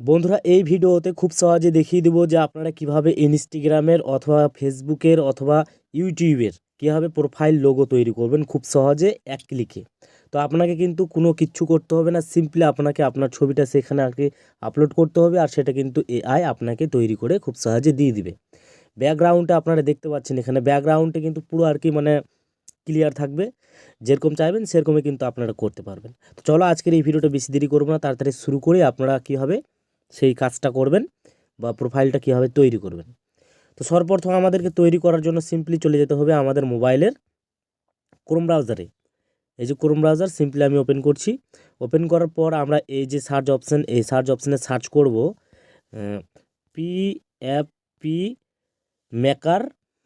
বন্ধুরা, এই ভিডিওতে খুব সহজে দেখিয়ে দেবো যে আপনারা কীভাবে ইনস্টাগ্রামের অথবা ফেসবুকের অথবা ইউটিউবের কীভাবে প্রোফাইল লোগো তৈরি করবেন খুব সহজে এক ক্লিকে তো আপনাকে কিন্তু কোনো কিচ্ছু করতে হবে না সিম্পলি আপনাকে আপনার ছবিটা সেখানে আর কি আপলোড করতে হবে আর সেটা কিন্তু এআই আপনাকে তৈরি করে খুব সহজে দিয়ে দিবে। ব্যাকগ্রাউন্ডে আপনারা দেখতে পাচ্ছেন এখানে ব্যাকগ্রাউন্ডে কিন্তু পুরো আর কি মানে ক্লিয়ার থাকবে। যেরকম চাইবেন সেরকমই কিন্তু আপনারা করতে পারবেন। তো চলো আজকের এই ভিডিওটা বেশি দেরি করব না, তাড়াতাড়ি শুরু করে। আপনারা কীভাবে সেই কাজটা করবেন বা প্রোফাইলটা কীভাবে তৈরি করবেন। তো সর্বপ্রথম আমাদেরকে তৈরি করার জন্য সিম্পলি চলে যেতে হবে আমাদের মোবাইলের ক্রোম ব্রাউজারে এই যে ক্রোম ব্রাউজার সিম্পলি আমি ওপেন করছি। ওপেন করার পর আমরা এই যে সার্চ অপশান এই সার্চ অপশানে সার্চ করব পি এফ পি মেকার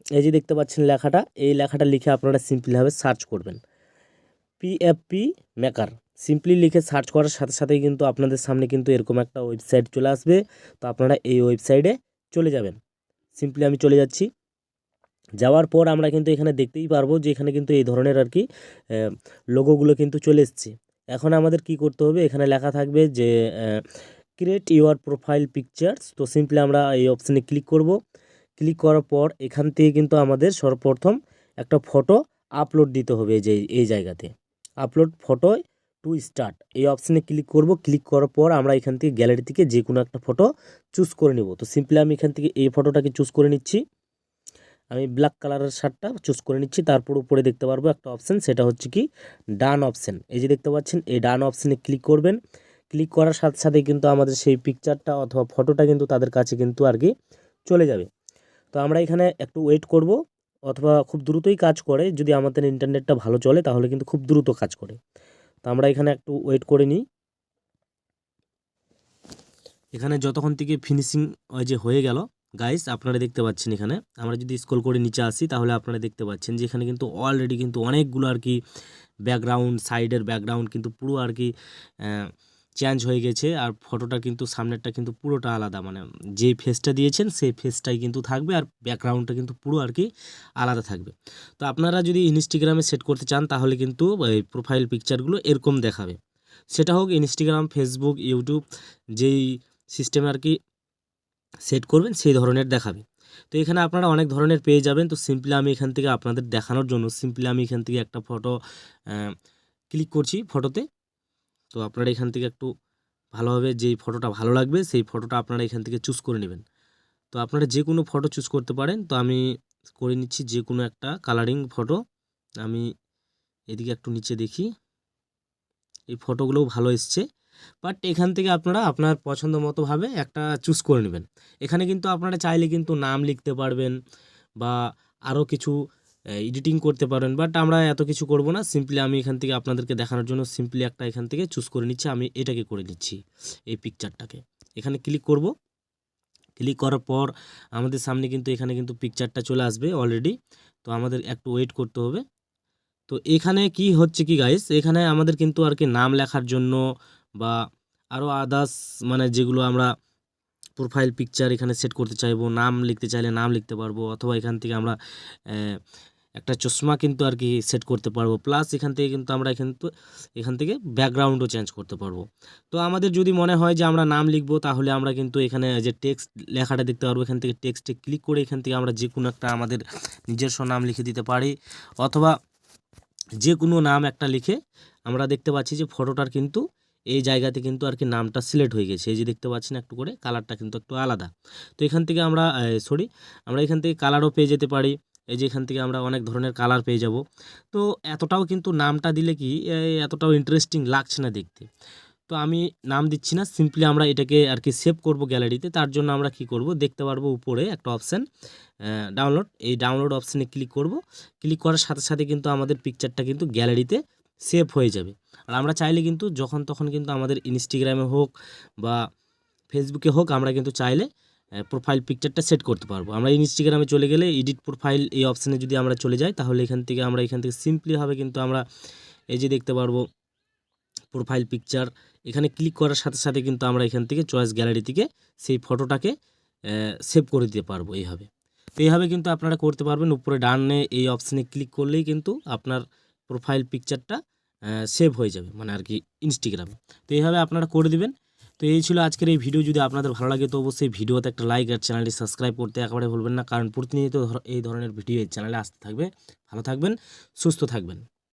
এই যে দেখতে পাচ্ছেন লেখাটা, এই লেখাটা লিখে আপনারা সিম্পলিভাবে সার্চ করবেন। পিএফপি মেকার সিম্পলি লিখে সার্চ করার সাথে সাথেই কিন্তু আপনাদের সামনে কিন্তু এরকম একটা ওয়েবসাইট চলে আসবে। তো আপনারা এই ওয়েবসাইটে চলে যাবেন। সিম্পলি আমি চলে যাচ্ছি। যাওয়ার পর আমরা কিন্তু এখানে দেখতেই পারব যে এখানে কিন্তু এই ধরনের আর কি লোগোগুলো কিন্তু চলে এসছে। এখন আমাদের কি করতে হবে? এখানে লেখা থাকবে যে ক্রিয়েট ইউর প্রোফাইল পিকচার্স তো সিম্পলি আমরা এই অপশানে ক্লিক করব। ক্লিক করার পর এখান থেকে কিন্তু আমাদের সর্বপ্রথম একটা ফটো আপলোড দিতে হবে যে, এই জায়গাতে। আপলোড ফটো টু স্টার্ট এই অপশানে ক্লিক করব। ক্লিক করার পর আমরা এখান থেকে গ্যালারি থেকে যে কোনো একটা ফটো চুজ করে নেব। তো সিম্পলি আমি এখান থেকে এই ফটোটাকে চুজ করে নিচ্ছি। আমি ব্ল্যাক কালারের শার্টটা চুজ করে নিচ্ছি। তারপর উপরে দেখতে পারব একটা অপশান সেটা হচ্ছে কি ডান অপশান এই যে দেখতে পাচ্ছেন, এই ডান অপশানে ক্লিক করবেন। ক্লিক করার সাথে সাথে কিন্তু আমাদের সেই পিকচারটা অথবা ফটোটা কিন্তু তাদের কাছে কিন্তু আর কি চলে যাবে। তো আমরা এখানে একটু ওয়েট করব। অথবা খুব দ্রুতই কাজ করে। যদি আমাদের ইন্টারনেটটা ভালো চলে, তাহলে কিন্তু খুব দ্রুত কাজ করে। তো আমরা এখানে একটু ওয়েট করে নিই। এখানে যতক্ষণ থেকে ফিনিশিং যে হয়ে গেল গাইস আপনারা দেখতে পাচ্ছেন এখানে। আমরা যদি স্কোল করে নিচে আসি, তাহলে আপনারা দেখতে পাচ্ছেন যে এখানে কিন্তু অলরেডি কিন্তু অনেকগুলো আর কি ব্যাকগ্রাউন্ড সাইডের ব্যাকগ্রাউন্ড কিন্তু পুরো আর কি চেঞ্জ হয়ে গেছে আর ফটোটা কিন্তু সামনেরটা কিন্তু পুরোটা আলাদা। মানে যে ফেসটা দিয়েছেন, সেই ফেসটাই কিন্তু থাকবে আর ব্যাকগ্রাউন্ডটা কিন্তু পুরো আর কি আলাদা থাকবে। তো আপনারা যদি ইনস্টাগ্রামে সেট করতে চান, তাহলে কিন্তু এই প্রোফাইল পিকচারগুলো এরকম দেখাবে। সেটা হোক ইনস্টাগ্রাম ফেসবুক ইউটিউব যেই সিস্টেমে আর কি সেট করবেন, সেই ধরনের দেখাবে। তো এখানে আপনারা অনেক ধরনের পেয়ে যাবেন। তো সিম্পলি আমি এখান থেকে আপনাদের দেখানোর জন্য সিম্পলি আমি এখান থেকে একটা ফটো ক্লিক করছি ফটোতে তো আপনারা এখান থেকে একটু ভালোভাবে যেই ফটোটা ভালো লাগবে, সেই ফটোটা আপনারা এখান থেকে চুজ করে নেবেন। তো আপনারা যে কোনো ফটো চুজ করতে পারেন। তো আমি করে নিচ্ছি যে কোনো একটা কালারিং ফটো আমি এদিকে একটু নিচে দেখি। এই ফটোগুলোও ভালো এসছে। বাট এখান থেকে আপনারা আপনার পছন্দ মতোভাবে একটা চুজ করে নেবেন। এখানে কিন্তু আপনারা চাইলে কিন্তু নাম লিখতে পারবেন বা আরও কিছু এডিটিং করতে পারেন বাট আমরা এত কিছু করব না। সিম্পলি আমি এখান থেকে আপনাদেরকে দেখানোর জন্য সিম্পলি একটা এখান থেকে চুজ করে নিচ্ছি। আমি এটাকে করে নিচ্ছি এই পিকচারটাকে এখানে ক্লিক করব। ক্লিক করার পর আমাদের সামনে কিন্তু এখানে কিন্তু পিকচারটা চলে আসবে অলরেডি তো আমাদের একটু ওয়েট করতে হবে। তো এখানে কি হচ্ছে কি গাইস এখানে আমাদের কিন্তু আর কি নাম লেখার জন্য বা আরও আদার্স মানে যেগুলো আমরা প্রোফাইল পিকচার এখানে সেট করতে চাইব, নাম লিখতে চাইলে নাম লিখতে পারব, অথবা এখান থেকে আমরা একটা চশমা কিন্তু আর কি সেট করতে পারব। প্লাস এখান থেকে কিন্তু আমরা কিন্তু এখান থেকে ব্যাকগ্রাউন্ডও চেঞ্জ করতে পারব। তো আমাদের যদি মনে হয় যে আমরা নাম লিখব, তাহলে আমরা কিন্তু এখানে যে টেক্সট লেখাটা দেখতে পারব, এখান থেকে টেক্সটে ক্লিক করে এখান থেকে আমরা যে কোনো একটা আমাদের নিজস্ব নাম লিখে দিতে পারি। অথবা যে কোনো নাম একটা লিখে আমরা দেখতে পাচ্ছি যে ফটোটার কিন্তু এই জায়গাতে কিন্তু আর কি নামটা সিলেক্ট হয়ে গেছে। এই যে দেখতে পাচ্ছেন একটু করে কালারটা কিন্তু একটু আলাদা। তো এখান থেকে আমরা সরি আমরা এখান থেকে কালারও পেয়ে যেতে পারি। এই যে এখান থেকে আমরা অনেক ধরনের কালার পেয়ে যাব। তো এতটাও কিন্তু নামটা দিলে কি এতটাও ইন্টারেস্টিং লাগছে না দেখতে। তো আমি নাম দিচ্ছি না সিম্পলি আমরা এটাকে আর কি সেভ করব গ্যালারিতে তার জন্য আমরা কি করব, দেখতে পারব উপরে একটা অপশান ডাউনলোড এই ডাউনলোড অপশানে ক্লিক করব। ক্লিক করার সাথে সাথে কিন্তু আমাদের পিকচারটা কিন্তু গ্যালারিতে সেভ হয়ে যাবে। আর আমরা চাইলে কিন্তু যখন তখন কিন্তু আমাদের ইনস্টাগ্রামে হোক বা ফেসবুকে হোক, আমরা কিন্তু চাইলে প্রোফাইল পিকচারটা সেট করতে পারব। আমরা ইনস্টাগ্রামে চলে গেলে এডিট প্রোফাইল এই অপশানে যদি আমরা চলে যাই, তাহলে এখান থেকে আমরা এখান থেকে সিম্পলিভাবে কিন্তু আমরা এই যে দেখতে পারব প্রোফাইল পিকচার এখানে ক্লিক করার সাথে সাথে কিন্তু আমরা এখান থেকে চয়েস গ্যালারি থেকে সেই ফটোটাকে সেভ করে দিতে পারব এইভাবে। তো এইভাবে কিন্তু আপনারা করতে পারবেন। উপরে ডানে এই অপশানে ক্লিক করলেই কিন্তু আপনার প্রোফাইল পিকচারটা সেভ হয়ে যাবে মানে আর কি ইনস্টাগ্রামে তো এইভাবে আপনারা করে দিবেন। তো এই ছিল আজকের এই ভিডিও। যদি আপনাদের ভালো লাগে তো অবশ্যই ভিডিওতে একটা লাইক আর চ্যানেলটি সাবস্ক্রাইব করতে একেবারে ভুলবেন না, কারণ প্রতিনিয়ত এই ধরনের ভিডিও এই চ্যানেলে আসতে থাকবে। ভালো থাকবেন, সুস্থ থাকবেন।